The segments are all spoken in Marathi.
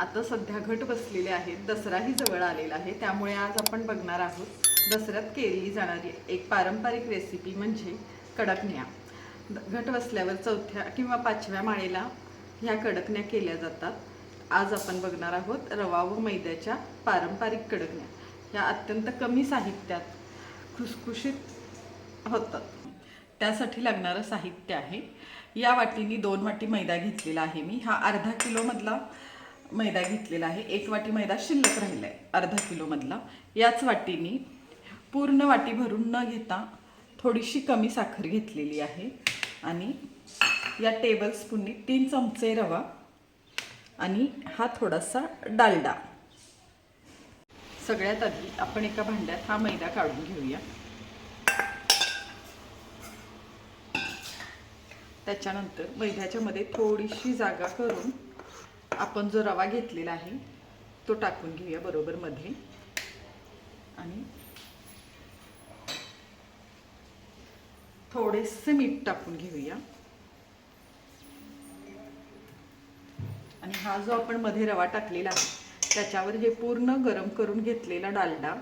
आता सध्या घट बसलेले आहेत दसराही जवळ आलेला आहे त्यामुळे आज आपण बघणार आहोत दसऱ्यात केली जाणारी एक पारंपरिक रेसिपी म्हणजे कडकण्या. घट बसल्यावर चौथ्या किंवा पाचव्या माळेला ह्या कडकण्या केल्या जातात. आज आपण बघणार आहोत रवा व मैद्याच्या पारंपरिक कडकण्या. ह्या अत्यंत कमी साहित्यात खुसखुशीत होतात. त्यासाठी लागणारं साहित्य आहे. या वाटीनी दोन वाटी मैदा घेतलेला आहे मी. हा अर्धा किलोमधला मैदा घेतलेला आहे. एक वाटी मैदा शिल्लक राहिला आहे अर्धा किलोमधला याच वाटीनी पूर्ण वाटी भरून न घेता थोडीशी कमी साखर घेतलेली आहे. आणि या टेबल स्पूननी तीन चमचे रवा आणि हा थोडासा डालडा. सगळ्यात आधी आपण एका भांड्यात हा मैदा काढून घेऊया. त्याच्यानंतर मैद्याच्या मध्ये थोडीशी जागा करून आपण जो रवा घेतलेला आहे तो टाकून घेऊया बरोबर मध्ये. आणि थोडेसे मीठ टाकून घेऊया. आणि हा जो आपण मध्ये रवा टाकलेला आहे त्याच्यावर हे पूर्ण गरम करून घेतलेला डालडा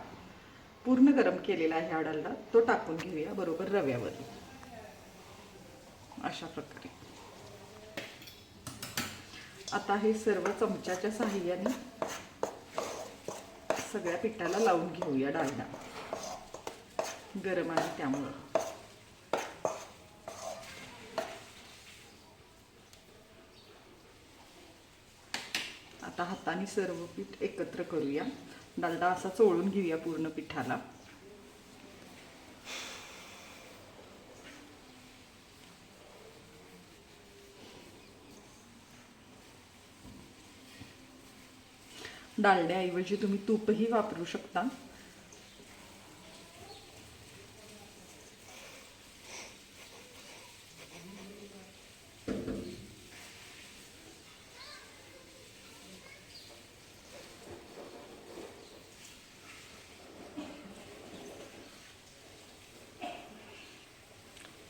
पूर्ण गरम केलेला आहे हा डालडा तो टाकून घेऊया बरोबर रव्यावर. अशा प्रकारे. आता हे सर्व चमच्याच्या साहाय्याने सगळ्या पिठाला लावून घेऊया डालडा. गरम आहे त्यामुळं. आता हाताने सर्व पीठ एकत्र करूया. डालडा असा चोळून घेऊया पूर्ण पिठाला. डालड्याऐवजी तुम्ही तूपही वापरू शकता.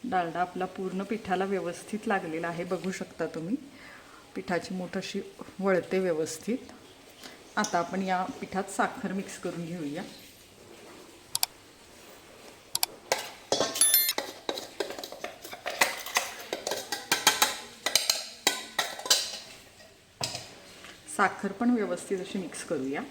डालडा आपला पूर्ण पिठाला व्यवस्थित लागलेला आहे बघू शकता तुम्ही. पिठाची मूठ अशी वळते व्यवस्थित. आता आपण या पिठात साखर मिक्स करून घेऊया. साखर पण व्यवस्थित अशी मिक्स करूया.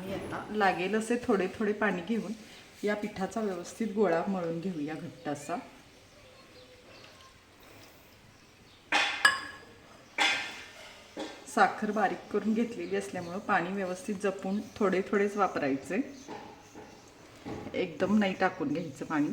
आणि आता लागेल असे थोडे थोडे पाणी घेऊन या पिठाचा व्यवस्थित गोळा मळून घेऊया घट्ट असा साखर बारीक करून घेतलेली असल्यामुळं पाणी व्यवस्थित जपून थोडे थोडेच वापरायचे. एकदम नाही टाकून घ्यायचं पाणी.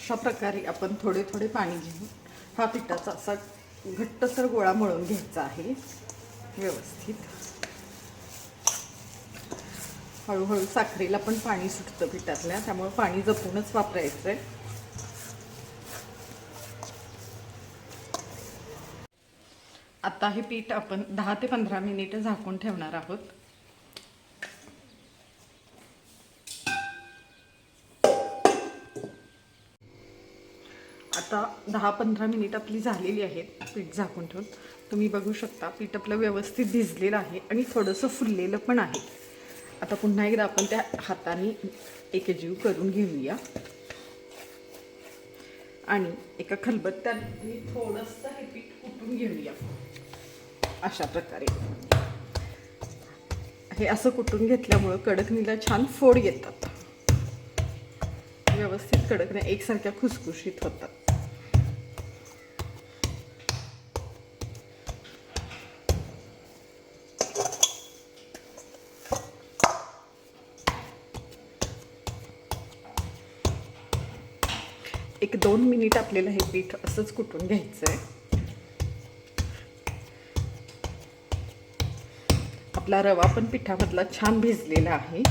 अशा प्रकारे आपण थोडे थोडे पाणी घेऊन हा पिठाचा असा घट्टसर गोळा मळून घ्यायचा आहे. व्यवस्थित. हळूहळू साखरेला पण पाणी सुटतं पिठातल्या त्यामुळे पाणी जपूनच वापरायचं आहे आता हे पीठ आपण दहा ते पंधरा मिनिटं झाकून ठेवणार आहोत. आता दहा पंधरा मिनिट आपली झालेली आहेत. पीठ झाकून ठेवून. तुम्ही बघू शकता पीठ आपलं व्यवस्थित भिजलेलं आहे आणि थोडंसं फुललेलं पण आहे. आता पुन्हा एकदा आपण त्या हाताने एकजीव करून घेऊया. आणि एका खलबत्त्यात थोडंसं हे पीठ कुटून घेऊया. अशा प्रकारे. हे असं कुटून घेतल्यामुळं कडकणीला छान फोड येतात. व्यवस्थित कडकण्या एकसारख्या खुसखुशीत होतात. एक दोन मिनिट आपल्याला हे पीठ असंच कुटून घ्यायचं आहे आपला रवा पण पिठामधला छान भिजलेला आहे.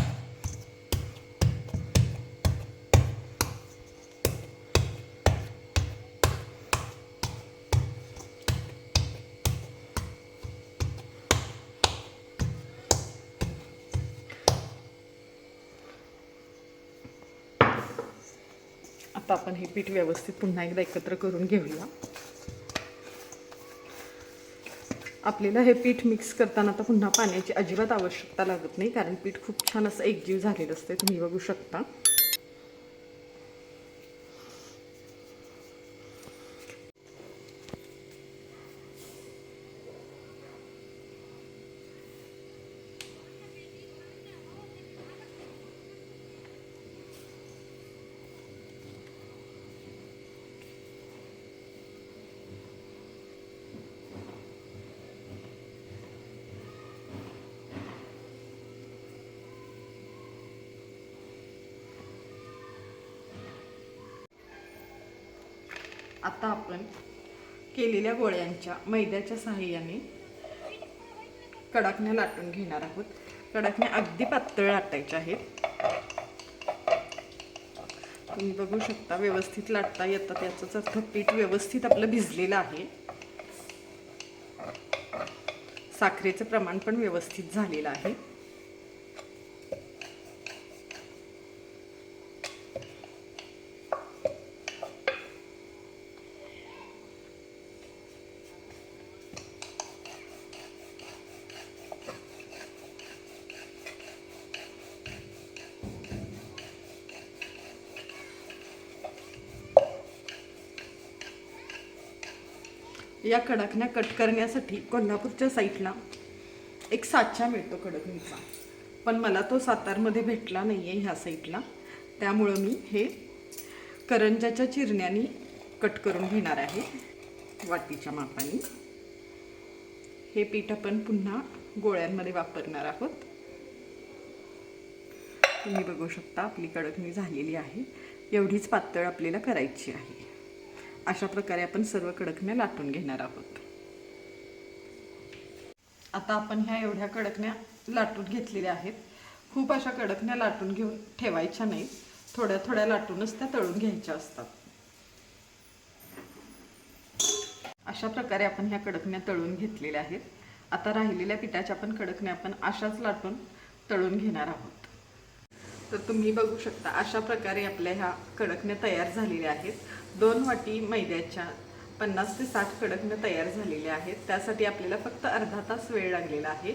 आता आपण हे पीठ व्यवस्थित पुन्हा एकदा एकत्र करून घेऊया. आपल्याला हे पीठ मिक्स करताना आता पुन्हा पाण्याची अजिबात आवश्यकता लागत नाही कारण पीठ खूप छान असं एकजीव झालेलं असते तुम्ही बघू शकता. आता आपण केलेल्या गोळ्यांच्या मैद्याच्या सहाय्याने कडाकण्या लाटून घेणार आहोत. कडाकण्या अगदी पातळ लाटायच्या आहेत. तुम्ही बघू शकता व्यवस्थित लाटता येतात. याचाच अर्थ पीठ व्यवस्थित आपलं भिजलेलं आहे. साखरेचं प्रमाण पण व्यवस्थित झालेलं आहे. या कडकण्या कट करण्यासाठी कोल्हापूरच्या साईडला एक साचा मिळतो कडकणीचा. पण मला तो सातारमध्ये भेटला नाही आहे ह्या साईडला त्यामुळं मी हे करंजाच्या चिरण्यानी कट करून घेणार आहे वाटीच्या मापाने. हे पीठ आपण पुन्हा गोळ्यांमध्ये वापरणार आहोत. तुम्ही बघू शकता आपली कडकणी झालेली आहे. एवढीच पातळ आपल्याला करायची आहे. अशा प्रकारे आपण सर्व कडकण्या लाटून घेणार आहोत. आता आपण ह्या एवढ्या कडकण्या लाटून घेतलेल्या आहेत. खूप अशा कडकण्या लाटून घेऊन ठेवायच्या नाही थोड्या थोड्या लाटूनच त्या तळून घ्यायच्या असतात. अशा प्रकारे आपण ह्या कडकण्या तळून घेतलेल्या आहेत. आता राहिलेल्या पिठाच्या पण कडकण्या आपण अशाच लाटून तळून घेणार आहोत. तर तुम्ही बघू शकता अशा प्रकारे आपल्या ह्या कडकण्या तयार झालेल्या आहेत. दोन वाटी मैद्याच्या पन्नास ते साठ कडकनं तयार झालेल्या आहेत. त्यासाठी आपल्याला फक्त अर्धा तास वेळ लागलेला आहे.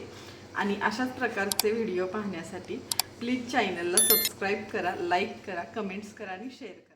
आणि अशाच प्रकारचे व्हिडिओ पाहण्यासाठी प्लीज चॅनलला सबस्क्राईब करा लाईक करा कमेंट्स करा आणि शेअर करा.